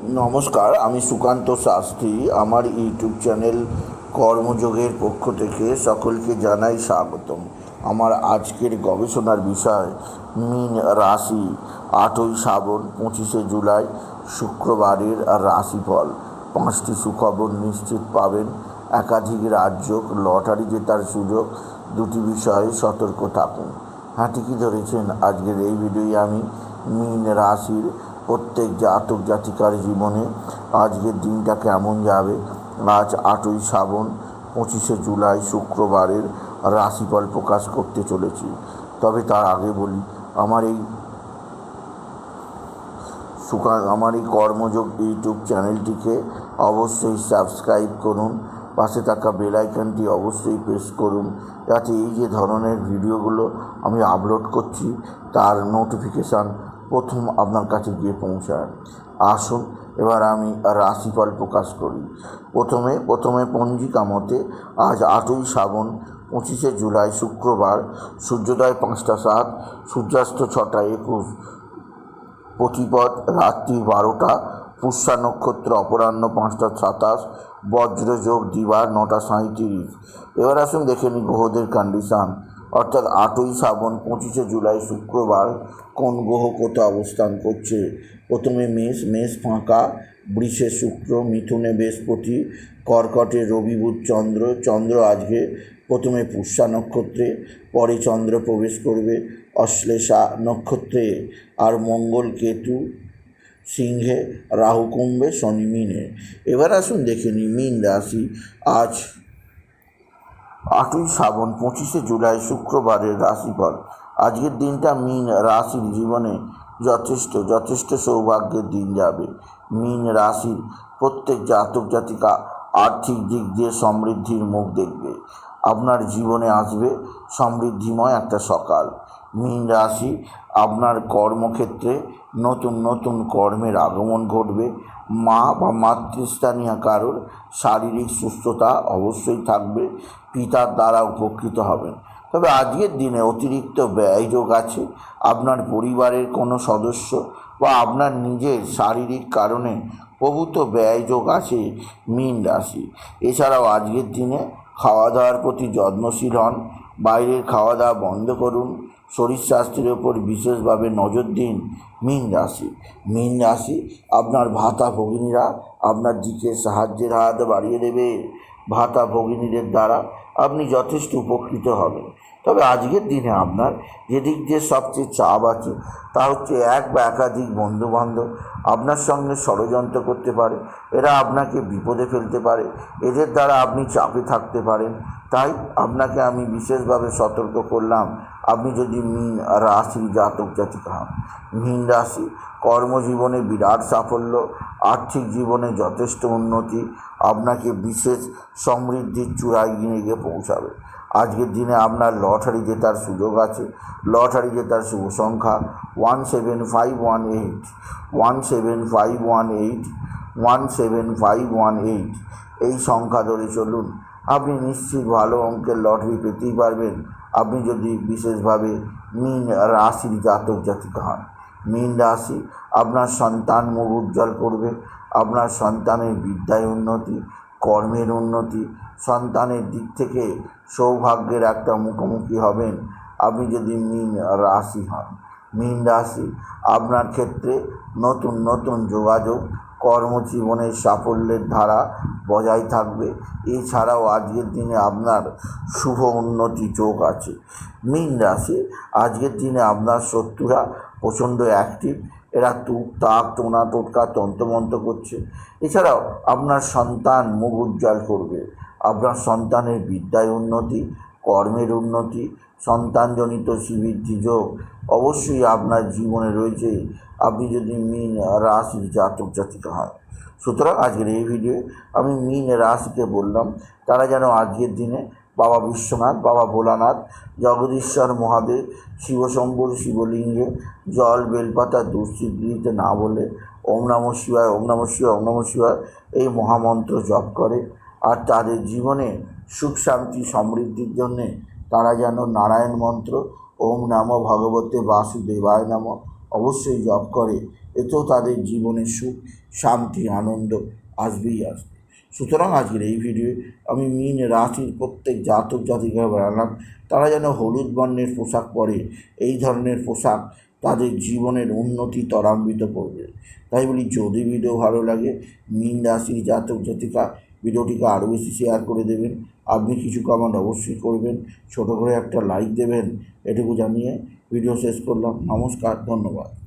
নমস্কার, আমি সুকান্ত শাস্ত্রী। আমার ইউটিউব চ্যানেল কর্মযোগের পক্ষ থেকে সকলকে জানাই স্বাগতম। আমার আজকের গবেষণার বিষয়, মিন রাশি, আটই শ্রাবণ, পঁচিশে জুলাই, শুক্রবারের রাশিফল। পাঁচটি সুখবর নিশ্চিত পাবেন। একাধিক রাজ্য লটারি জেতার সুযোগ, দুটি বিষয়ে সতর্ক থাকুন। হ্যাঁ ঠিকই ধরেছেন? আজকের এই ভিডিওয়ে আমি মিন রাশির প্রত্যেক জাতক জাতিকার জীবনে আজকের দিনটা কেমন যাবে? আজ আটই শ্রাবণ, পঁচিশে জুলাই শুক্রবারের রাশিফল প্রকাশ করতে চলেছি। তবে তার আগে বলি, আমার এই সুকা, আমার এই কর্মযোগ ইউটিউব চ্যানেলটিকে অবশ্যই সাবস্ক্রাইব করুন। পাশে থাকা বেল আইকনটি অবশ্যই প্রেস করুন। যাতে এই যে ধরনের ভিডিওগুলো আমি আপলোড করছি, তার নোটিফিকেশান প্রথম আপনার কাছে গিয়ে পৌঁছায় আসুন, এবার আমি রাশিফল প্রকাশ করি। প্রথমে প্রথমে পঞ্জিকা মতে, আজ আটই শ্রাবণ, পঁচিশে জুলাই শুক্রবার, সূর্যোদয় পাঁচটা সাত, সূর্যাস্ত ছটা একুশ। প্রতিপদ রাত্রি বারোটা, পুষ্যা নক্ষত্র অপরাহ্ন পাঁচটা সাতাশ, বজ্রযোগ দিবা নটা সাঁত্রিশ এবার আসুন দেখে নিই গ্রহদের কন্ডিশান অর্থাৎ আটই শ্রাবণ পঁচিশে জুলাই শুক্রবার কোন গ্রহ কোথাও অবস্থান করছে? প্রথমে মেষ মেষ ফাঁকা, বৃষে শুক্র, মিথুনে বৃহস্পতি, কর্কটে রবি বুধ, চন্দ্র চন্দ্র আজকে প্রথমে পুষ্যা নক্ষত্রে, পরে চন্দ্র প্রবেশ করবে অশ্লেষা নক্ষত্রে, আর মঙ্গল কেতু সিংহে, রাহু কুম্ভে, শনি মিনে। এবার আসুন দেখে নিই মিন রাশি আজ আটই শ্রাবণ, পঁচিশে জুলাই, শুক্রবারের রাশিফল। আজকের দিনটা মিন রাশির জীবনে যথেষ্ট যথেষ্ট সৌভাগ্যের দিন যাবে। মিন রাশির প্রত্যেক জাতক জাতিকা আর্থিক দিক দিয়ে সমৃদ্ধির মুখ দেখবে। আপনার জীবনে আসবে সমৃদ্ধিময় একটা সকাল। মীন রাশি, আপনার কর্মক্ষেত্রে নতুন নতুন কর্মের আগমন ঘটবে। মা বা মাতৃস্থানীয় কারোর শারীরিক সুস্থতা অবশ্যই থাকবে। পিতার দ্বারা উপকৃত হবেন। তবে আজকের দিনে অতিরিক্ত ব্যয়যোগ আছে। আপনার পরিবারের কোনো সদস্য বা আপনার নিজের শারীরিক কারণে প্রভূত ব্যয়যোগ আছে মীন রাশি। এছাড়াও আজকের দিনে খাওয়া দাওয়ার প্রতি যত্নশীল হন। বাইরের খাওয়া দাওয়া বন্ধ করুন। শরীর স্বাস্থ্যের ওপর বিশেষভাবে নজর দিন। মীন রাশি। মীন রাশি আপনার ভাতা ভগিনীরা আপনার দিকে সাহায্যের হাত বাড়িয়ে দেবে। ভাতা ভগিনীদের দ্বারা আপনি যথেষ্ট উপকৃত হবেন। তবে আজকের দিনে আপনার যেদিক দিয়ে সবচেয়ে চাপ আছে, তা হচ্ছে এক বা একাধিক বন্ধুবান্ধব আপনার সঙ্গে ষড়যন্ত্র করতে পারে, এরা আপনাকে বিপদে ফেলতে পারে, এদের দ্বারা আপনি চাপে থাকতে পারেন। তাই আপনাকে আমি বিশেষভাবে সতর্ক করলাম, আপনি যদি মিন রাশি জাতক জাতিকা হন, মিন রাশি কর্মজীবনে বিরাট সাফল্য, আর্থিক জীবনে যথেষ্ট উন্নতি, আপনাকে বিশেষ সমৃদ্ধির চূড়ায় গিয়ে গিয়ে পৌঁছাবে। আজকের দিনে আপনার লটারি জেতার সুযোগ আছে। লটারি জেতার শুভ সংখ্যা one seven five one eight, one seven five one eight, one seven five one eight. এই সংখ্যা ধরে চলুন। আপনি নিশ্চিত ভালো অঙ্কের লটারি পেতেই পারবেন। আপনি যদি বিশেষভাবে মিন রাশির জাতক জাতিকা হন, মীন রাশি আপনার সন্তান মুখ উজ্জ্বল করবে, আপনার সন্তানের বিদ্যায় উন্নতি কর্মের উন্নতি, সন্তানের দিক থেকে সৌভাগ্যের একটা মুখোমুখি হবেন। আপনি যদি মীন রাশি হন, মীন রাশি, আপনার ক্ষেত্রে নতুন নতুন যোগাযোগ, কর্মজীবনের সাফল্যের ধারা বজায় থাকবে। এছাড়াও আজকের দিনে আপনার শুভ উন্নতি যোগ আছে। মীন রাশি, আজকের দিনে আপনার শত্রুরা প্রচণ্ড অ্যাক্টিভ এরা তুক তাক টোনা টোটকা তন্ত্রমন্ত্র করছে। এছাড়াও আপনার সন্তান মুখ উজ্জ্বল করবে। আপনার সন্তানের বিদ্যায় উন্নতি, কর্মের উন্নতি, সন্তানজনিত শ্রীবৃদ্ধি যোগ অবশ্যই আপনার জীবনে রয়েছে। আপনি যদি মিন রাশির জাতক জাতিকা হয় সুতরাং আজকের এই ভিডিও আমি মিন রাশিকে বললাম, তারা যেন আজকের দিনে বাবা বিশ্বনাথ, বাবা ভোলানাথ, জগদীশ্বর মহাদেব, শিবশম্ভুর শিবলিঙ্গে, জল বেলপাতা দুশ্চিতে না বলে ওম নম শিবায়, ওম নম শিবায়, ওম নম শিবায় এই মহামন্ত্র জপ করে। আর তাদের জীবনে সুখ, শান্তি, সমৃদ্ধির জন্যে তারা যেন নারায়ণ মন্ত্র, ওম নম ভগবতে বাসুদেবায় নাম অবশ্যই জপ করে। এতেও তাদের জীবনে সুখ, শান্তি, আনন্দ আসবেই আসবে। সুতরাং আজকের এই ভিডিওয়ে আমি মিন রাশির প্রত্যেক জাতক জাতিকা বানালাম তারা যেন হলুদ বর্ণের পোশাক পরে, এই ধরনের পোশাক তাদের জীবনের উন্নতি ত্বরান্বিত করবে। তাই বলি, যদি ভিডিও ভালো লাগে, মিন রাশির জাতক জাতিকা ভিডিওটিকে আরও বেশি শেয়ার করে দেবেন। আপনি কিছু কমেন্ট অবশ্যই করবেন, ছোটো করে একটা লাইক দেবেন, এটুকু জানিয়ে ভিডিও শেষ করলাম। নমস্কার, ধন্যবাদ।